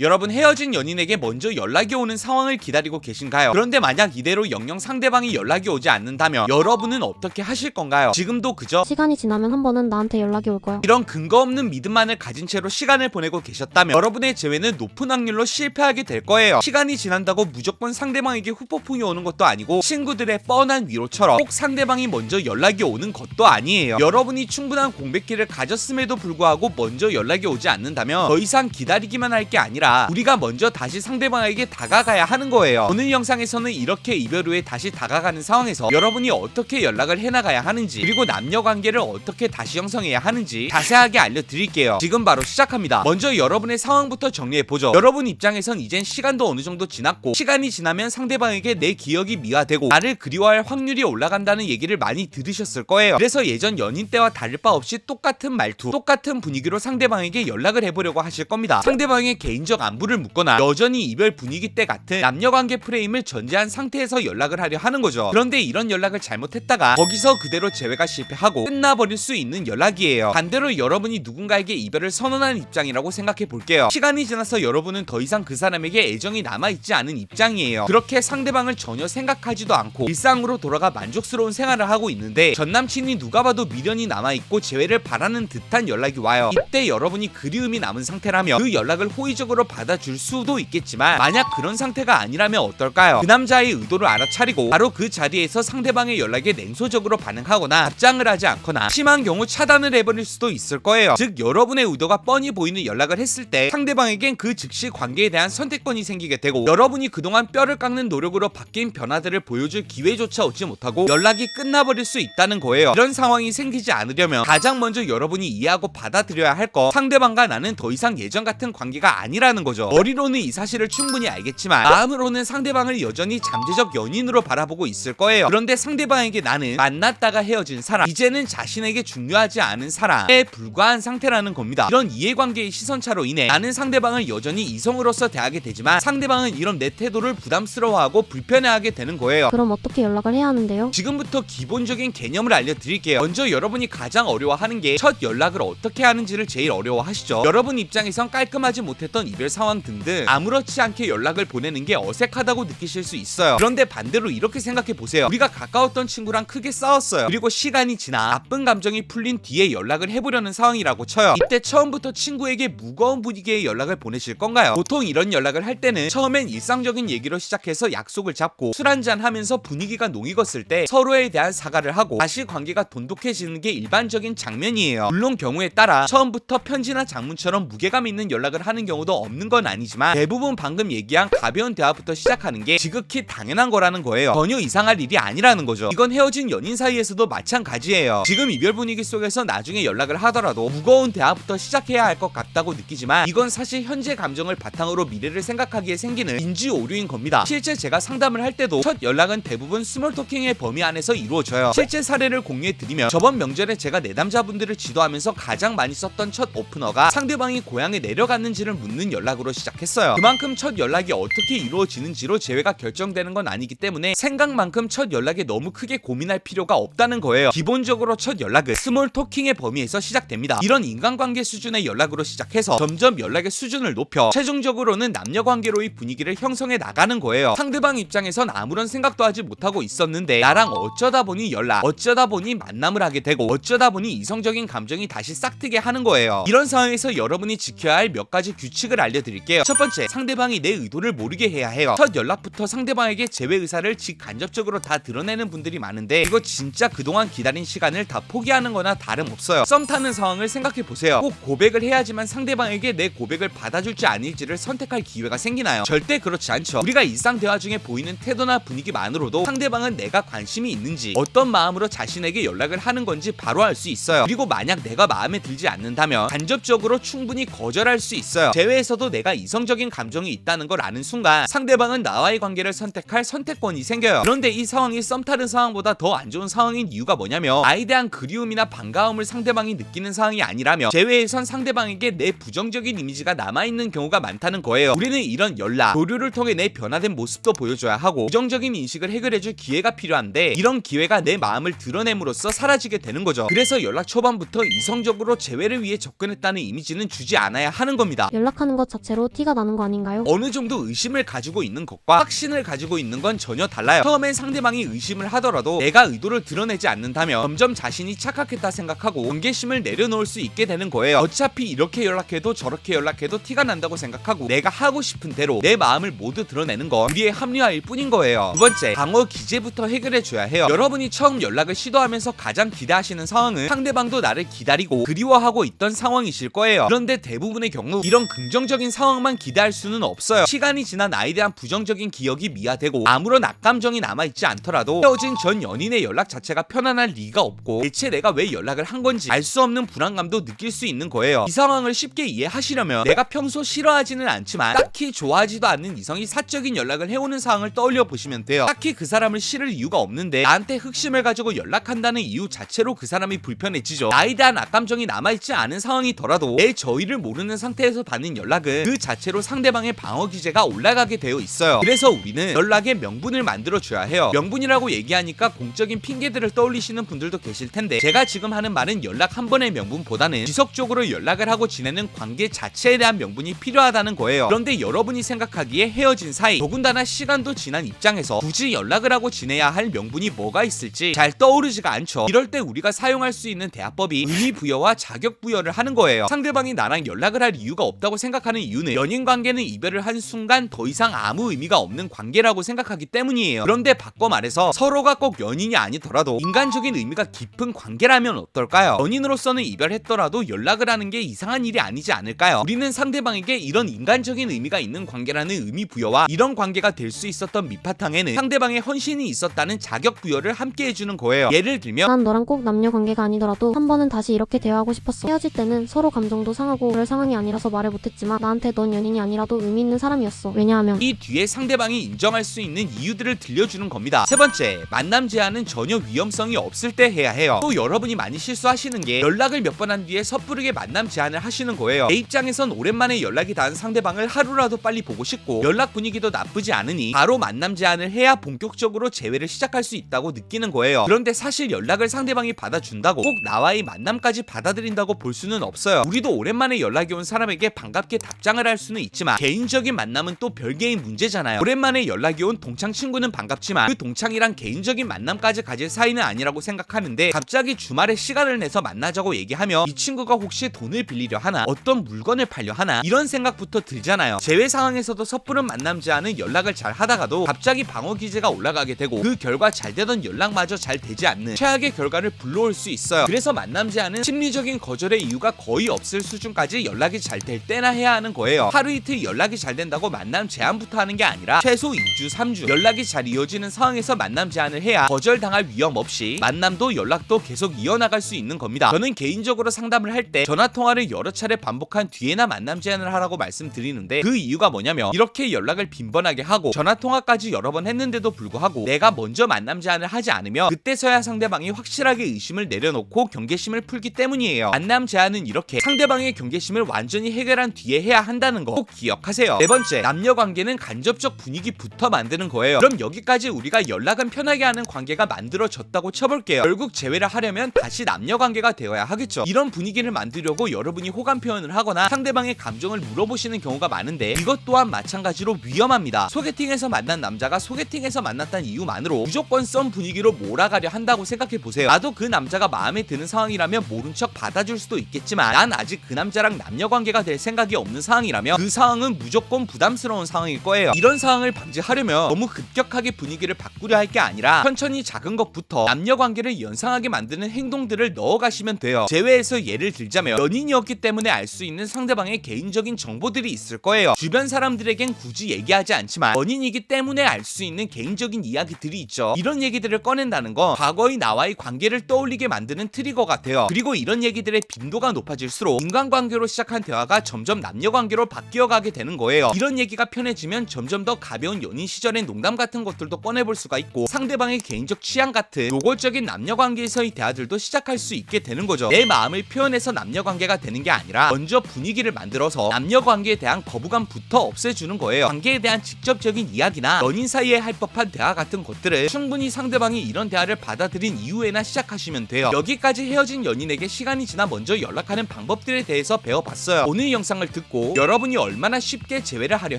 여러분 헤어진 연인에게 먼저 연락이 오는 상황을 기다리고 계신가요? 그런데 만약 이대로 영영 상대방이 연락이 오지 않는다면 여러분은 어떻게 하실 건가요? 지금도 그저 시간이 지나면 한 번은 나한테 연락이 올 거야. 이런 근거 없는 믿음만을 가진 채로 시간을 보내고 계셨다면 여러분의 재회는 높은 확률로 실패하게 될 거예요. 시간이 지난다고 무조건 상대방에게 후폭풍이 오는 것도 아니고 친구들의 뻔한 위로처럼 꼭 상대방이 먼저 연락이 오는 것도 아니에요. 여러분이 충분한 공백기를 가졌음에도 불구하고 먼저 연락이 오지 않는다면 더 이상 기다리기만 할 게 아니라 우리가 먼저 다시 상대방에게 다가가야 하는 거예요. 오늘 영상에서는 이렇게 이별 후에 다시 다가가는 상황에서 여러분이 어떻게 연락을 해나가야 하는지 그리고 남녀 관계를 어떻게 다시 형성해야 하는지 자세하게 알려드릴게요. 지금 바로 시작합니다. 먼저 여러분의 상황부터 정리해보죠. 여러분 입장에선 이젠 시간도 어느 정도 지났고 시간이 지나면 상대방에게 내 기억이 미화되고 나를 그리워할 확률이 올라간다는 얘기를 많이 들으셨을 거예요. 그래서 예전 연인 때와 다를 바 없이 똑같은 말투, 똑같은 분위기로 상대방에게 연락을 해보려고 하실 겁니다. 상대방의 개인적 안부를 묻거나 여전히 이별 분위기 때 같은 남녀관계 프레임을 전제한 상태에서 연락을 하려 하는 거죠. 그런데 이런 연락을 잘못했다가 거기서 그대로 재회가 실패하고 끝나버릴 수 있는 연락이에요. 반대로 여러분이 누군가에게 이별을 선언하는 입장이라고 생각해 볼게요. 시간이 지나서 여러분은 더 이상 그 사람에게 애정이 남아있지 않은 입장이에요. 그렇게 상대방을 전혀 생각하지도 않고 일상으로 돌아가 만족스러운 생활을 하고 있는데 전 남친이 누가 봐도 미련이 남아있고 재회를 바라는 듯한 연락이 와요. 이때 여러분이 그리움이 남은 상태라면 그 연락을 호의적으로 받아줄 수도 있겠지만 만약 그런 상태가 아니라면 어떨까요? 그 남자의 의도를 알아차리고 바로 그 자리에서 상대방의 연락에 냉소적으로 반응하거나 답장을 하지 않거나 심한 경우 차단을 해버릴 수도 있을 거예요. 즉 여러분의 의도가 뻔히 보이는 연락을 했을 때 상대방에겐 그 즉시 관계에 대한 선택권이 생기게 되고 여러분이 그동안 뼈를 깎는 노력으로 바뀐 변화들을 보여줄 기회조차 얻지 못하고 연락이 끝나버릴 수 있다는 거예요. 이런 상황이 생기지 않으려면 가장 먼저 여러분이 이해하고 받아들여야 할 거 상대방과 나는 더 이상 예전 같은 관계가 아니라는 거죠. 머리로는 이 사실을 충분히 알겠지만 마음으로는 상대방을 여전히 잠재적 연인으로 바라보고 있을 거예요. 그런데 상대방에게 나는 만났다가 헤어진 사람, 이제는 자신에게 중요하지 않은 사람에 불과한 상태라는 겁니다. 이런 이해관계의 시선차로 인해 나는 상대방을 여전히 이성으로서 대하게 되지만 상대방은 이런 내 태도를 부담스러워하고 불편해하게 되는 거예요. 그럼 어떻게 연락을 해야 하는데요? 지금부터 기본적인 개념을 알려드릴게요. 먼저 여러분이 가장 어려워하는 게 첫 연락을 어떻게 하는지를 제일 어려워하시죠. 여러분 입장에선 깔끔하지 못했던 이별 상황 등등 아무렇지 않게 연락을 보내는 게 어색하다고 느끼실 수 있어요. 그런데 반대로 이렇게 생각해 보세요. 우리가 가까웠던 친구랑 크게 싸웠어요. 그리고 시간이 지나 나쁜 감정이 풀린 뒤에 연락을 해보려는 상황이라고 쳐요. 이때 처음부터 친구에게 무거운 분위기의 연락을 보내실 건가요? 보통 이런 연락을 할 때는 처음엔 일상적인 얘기로 시작해서 약속을 잡고 술 한잔 하면서 분위기가 농익었을 때 서로에 대한 사과를 하고 다시 관계가 돈독해지는 게 일반적인 장면이에요. 물론 경우에 따라 처음부터 편지나 장문처럼 무게감 있는 연락을 하는 경우도 없는 건 아니지만 대부분 방금 얘기한 가벼운 대화부터 시작하는 게 지극히 당연한 거라는 거예요. 전혀 이상할 일이 아니라는 거죠. 이건 헤어진 연인 사이에서도 마찬가지예요. 지금 이별 분위기 속에서 나중에 연락을 하더라도 무거운 대화부터 시작해야 할 것 같다고 느끼지만 이건 사실 현재 감정을 바탕으로 미래를 생각하기에 생기는 인지 오류인 겁니다. 실제 제가 상담을 할 때도 첫 연락은 대부분 스몰 토킹의 범위 안에서 이루어져요. 실제 사례를 공유해 드리면 저번 명절에 제가 내담자분들을 지도하면서 가장 많이 썼던 첫 오프너가 상대방이 고향에 내려갔는지를 묻는 연락으로 시작했어요. 그만큼 첫 연락이 어떻게 이루어지는지로 재회가 결정되는 건 아니기 때문에 생각만큼 첫 연락에 너무 크게 고민할 필요가 없다는 거예요. 기본적으로 첫 연락은 스몰 토킹의 범위에서 시작됩니다. 이런 인간관계 수준의 연락으로 시작해서 점점 연락의 수준을 높여 최종적으로는 남녀 관계로의 분위기를 형성해 나가는 거예요. 상대방 입장에선 아무런 생각도 하지 못하고 있었는데 나랑 어쩌다 보니 연락, 어쩌다 보니 만남을 하게 되고 어쩌다 보니 이성적인 감정이 다시 싹트게 하는 거예요. 이런 상황에서 여러분이 지켜야 할 몇 가지 규칙을 알 려드릴게요. 첫 번째, 상대방이 내 의도를 모르게 해야 해요. 첫 연락부터 상대방에게 재회 의사를 직간접적으로 다 드러내는 분들이 많은데 이거 진짜 그동안 기다린 시간을 다 포기하는 거나 다름없어요. 썸 타는 상황을 생각해 보세요. 꼭 고백을 해야지만 상대방에게 내 고백을 받아줄지 아닐지를 선택할 기회가 생기나요? 절대 그렇지 않죠. 우리가 일상 대화 중에 보이는 태도나 분위기만으로도 상대방은 내가 관심이 있는지 어떤 마음으로 자신에게 연락을 하는 건지 바로 알 수 있어요. 그리고 만약 내가 마음에 들지 않는다면 간접적으로 충분히 거절할 수 있어요. 제외에서 도 내가 이성적인 감정이 있다는 걸 아는 순간 상대방은 나와의 관계를 선택할 선택권이 생겨요. 그런데 이 상황이 썸 타는 상황보다 더 안 좋은 상황인 이유가 뭐냐면 아에 대한 그리움이나 반가움을 상대방이 느끼는 상황이 아니라면 제외에선 상대방에게 내 부정적인 이미지가 남아있는 경우가 많다는 거예요. 우리는 이런 연락, 교류를 통해 내 변화된 모습도 보여줘야 하고 부정적인 인식을 해결해줄 기회가 필요한데 이런 기회가 내 마음을 드러냄으로써 사라지게 되는 거죠. 그래서 연락 초반부터 이성적으로 재회를 위해 접근했다는 이미지는 주지 않아야 하는 겁니다. 연락하는 거것 자체로 티가 나는 거 아닌가요? 어느 정도 의심을 가지고 있는 것과 확신을 가지고 있는 건 전혀 달라요. 처음엔 상대방이 의심을 하더라도 내가 의도를 드러내지 않는다면 점점 자신이 착각했다 생각하고 경계심을 내려놓을 수 있게 되는 거예요. 어차피 이렇게 연락해도 저렇게 연락해도 티가 난다고 생각하고 내가 하고 싶은 대로 내 마음을 모두 드러내는 건 우리의 합리화일 뿐인 거예요. 두 번째, 방어 기제부터 해결해 줘야 해요. 여러분이 처음 연락을 시도하면서 가장 기대하시는 상황은 상대방도 나를 기다리고 그리워하고 있던 상황이실 거예요. 그런데 대부분의 경우 이런 긍정적 인 상황만 기대할 수는 없어요. 시간이 지나 나에 대한 부정적인 기억이 미화되고 아무런 악감정이 남아있지 않더라도 헤어진 전 연인의 연락 자체가 편안할 리가 없고 대체 내가 왜 연락을 한 건지 알 수 없는 불안감도 느낄 수 있는 거예요. 이 상황을 쉽게 이해하시려면 내가 평소 싫어하지는 않지만 딱히 좋아하지도 않는 이성이 사적인 연락을 해오는 상황을 떠올려 보시면 돼요. 딱히 그 사람을 싫을 이유가 없는데 나한테 흑심을 가지고 연락한다는 이유 자체로 그 사람이 불편해지죠. 나에 대한 악감정이 남아있지 않은 상황이더라도 내 저희를 모르는 상태에서 받는 연락은 그 자체로 상대방의 방어 기제가 올라가게 되어 있어요. 그래서 우리는 연락의 명분을 만들어 줘야 해요. 명분이라고 얘기하니까 공적인 핑계들을 떠올리시는 분들도 계실 텐데 제가 지금 하는 말은 연락 한 번의 명분보다는 지속적으로 연락을 하고 지내는 관계 자체에 대한 명분이 필요하다는 거예요. 그런데 여러분이 생각하기에 헤어진 사이 더군다나 시간도 지난 입장에서 굳이 연락을 하고 지내야 할 명분이 뭐가 있을지 잘 떠오르지가 않죠. 이럴 때 우리가 사용할 수 있는 대화법이 의미 부여와 자격 부여를 하는 거예요. 상대방이 나랑 연락을 할 이유가 없다고 생각하는 이유는 연인 관계는 이별을 한 순간 더 이상 아무 의미가 없는 관계라고 생각하기 때문이에요. 그런데 바꿔 말해서 서로가 꼭 연인이 아니더라도 인간적인 의미가 깊은 관계라면 어떨까요? 연인으로서는 이별했더라도 연락을 하는 게 이상한 일이 아니지 않을까요? 우리는 상대방에게 이런 인간적인 의미가 있는 관계라는 의미 부여와 이런 관계가 될 수 있었던 밑바탕에는 상대방의 헌신이 있었다는 자격 부여를 함께 해주는 거예요. 예를 들면 난 너랑 꼭 남녀 관계가 아니더라도 한 번은 다시 이렇게 대화하고 싶었어. 헤어질 때는 서로 감정도 상하고 그럴 상황이 아니라서 말을 못했지만 나한테 넌 연인이 아니라도 의미 있는 사람이었어. 왜냐하면 이 뒤에 상대방이 인정할 수 있는 이유들을 들려주는 겁니다. 세 번째, 만남 제한은 전혀 위험성이 없을 때 해야 해요. 또 여러분이 많이 실수하시는 게 연락을 몇 번 한 뒤에 섣부르게 만남 제한을 하시는 거예요. 내 입장에선 오랜만에 연락이 닿은 상대방을 하루라도 빨리 보고 싶고 연락 분위기도 나쁘지 않으니 바로 만남 제한을 해야 본격적으로 재회를 시작할 수 있다고 느끼는 거예요. 그런데 사실 연락을 상대방이 받아준다고 꼭 나와의 만남까지 받아들인다고 볼 수는 없어요. 우리도 오랜만에 연락이 온 사람에게 반갑게 답장을 할 수는 있지만 개인적인 만남은 또 별개의 문제잖아요. 오랜만에 연락이 온 동창 친구는 반갑지만 그 동창이랑 개인적인 만남까지 가질 사이는 아니라고 생각하는데 갑자기 주말에 시간을 내서 만나자고 얘기하면 이 친구가 혹시 돈을 빌리려 하나 어떤 물건을 팔려 하나 이런 생각부터 들잖아요. 재회 상황에서도 섣부른 만남 제한은 연락을 잘 하다가도 갑자기 방어 기제가 올라가게 되고 그 결과 잘 되던 연락마저 잘 되지 않는 최악의 결과를 불러올 수 있어요. 그래서 만남 제한은 심리적인 거절의 이유가 거의 없을 수준까지 연락이 잘 될 때나 해야 하는 거예요. 하루 이틀 연락이 잘 된다고 만남 제한부터 하는 게 아니라 최소 2주, 3주 연락이 잘 이어지는 상황에서 만남 제한을 해야 거절당할 위험 없이 만남도 연락도 계속 이어나갈 수 있는 겁니다. 저는 개인적으로 상담을 할 때 전화 통화를 여러 차례 반복한 뒤에나 만남 제한을 하라고 말씀드리는데 그 이유가 뭐냐면 이렇게 연락을 빈번하게 하고 전화 통화까지 여러 번 했는데도 불구하고 내가 먼저 만남 제한을 하지 않으면 그때서야 상대방이 확실하게 의심을 내려놓고 경계심을 풀기 때문이에요. 만남 제한은 이렇게 상대방의 경계심을 완전히 해결한 뒤에 해야 한다는 거 꼭 기억하세요. 네 번째, 남녀 관계는 간접적 분위기부터 만드는 거예요. 그럼 여기까지 우리가 연락은 편하게 하는 관계가 만들어졌다고 쳐볼게요. 결국 재회를 하려면 다시 남녀 관계가 되어야 하겠죠. 이런 분위기를 만들려고 여러분이 호감 표현을 하거나 상대방의 감정을 물어보시는 경우가 많은데 이것 또한 마찬가지로 위험합니다. 소개팅에서 만난 남자가 소개팅에서 만났다는 이유만으로 무조건 썸 분위기로 몰아가려 한다고 생각해 보세요. 나도 그 남자가 마음에 드는 상황이라면 모른 척 받아줄 수도 있겠지만 난 아직 그 남자랑 남녀 관계가 될 생각이 없는 상황이라면 그 상황은 무조건 부담스러운 상황일 거예요. 이런 상황을 방지하려면 너무 급격하게 분위기를 바꾸려 할 게 아니라 천천히 작은 것부터 남녀 관계를 연상하게 만드는 행동들을 넣어가시면 돼요. 제외에서 예를 들자면 연인이었기 때문에 알 수 있는 상대방의 개인적인 정보들이 있을 거예요. 주변 사람들에겐 굳이 얘기하지 않지만 연인이기 때문에 알 수 있는 개인적인 이야기들이 있죠. 이런 얘기들을 꺼낸다는 건 과거의 나와의 관계를 떠올리게 만드는 트리거 같아요. 그리고 이런 얘기들의 빈도가 높아질수록 인간관계로 시작한 대화가 점점 남녀 관계로 바뀌어 가게 되는 거예요. 이런 얘기가 편해지면 점점 더 가벼운 연인 시절의 농담 같은 것들도 꺼내볼 수가 있고 상대방의 개인적 취향 같은 노골적인 남녀 관계에서의 대화들도 시작할 수 있게 되는 거죠. 내 마음을 표현해서 남녀 관계가 되는 게 아니라 먼저 분위기를 만들어서 남녀 관계에 대한 거부감부터 없애주는 거예요. 관계에 대한 직접적인 이야기나 연인 사이에 할 법한 대화 같은 것들을 충분히 상대방이 이런 대화를 받아들인 이후에나 시작하시면 돼요. 여기까지 헤어진 연인에게 시간이 지나 먼저 연락하는 방법들에 대해서 배워봤어요. 오늘 영상을 듣고 있고 여러분이 얼마나 쉽게 재회를 하려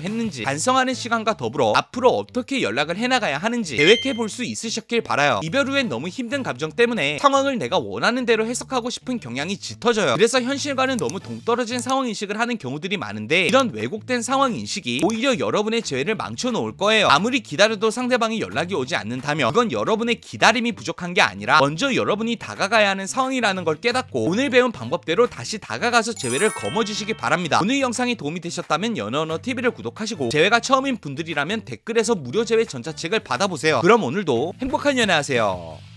했는지 반성하는 시간과 더불어 앞으로 어떻게 연락을 해나가야 하는지 계획해 볼 수 있으셨길 바라요. 이별 후엔 너무 힘든 감정 때문에 상황을 내가 원하는 대로 해석하고 싶은 경향이 짙어져요. 그래서 현실과는 너무 동떨어진 상황 인식을 하는 경우들이 많은데 이런 왜곡된 상황 인식이 오히려 여러분의 재회를 망쳐 놓을 거예요. 아무리 기다려도 상대방이 연락이 오지 않는다면 이건 여러분의 기다림이 부족한 게 아니라 먼저 여러분이 다가가야 하는 상황이라는 걸 깨닫고 오늘 배운 방법대로 다시 다가가서 재회를 거머쥐시기 바랍니다. 오늘 영상이 도움이 되셨다면 연어언어 TV를 구독하시고 재회가 처음인 분들이라면 댓글에서 무료 재회 전자책을 받아보세요. 그럼 오늘도 행복한 연애 하세요.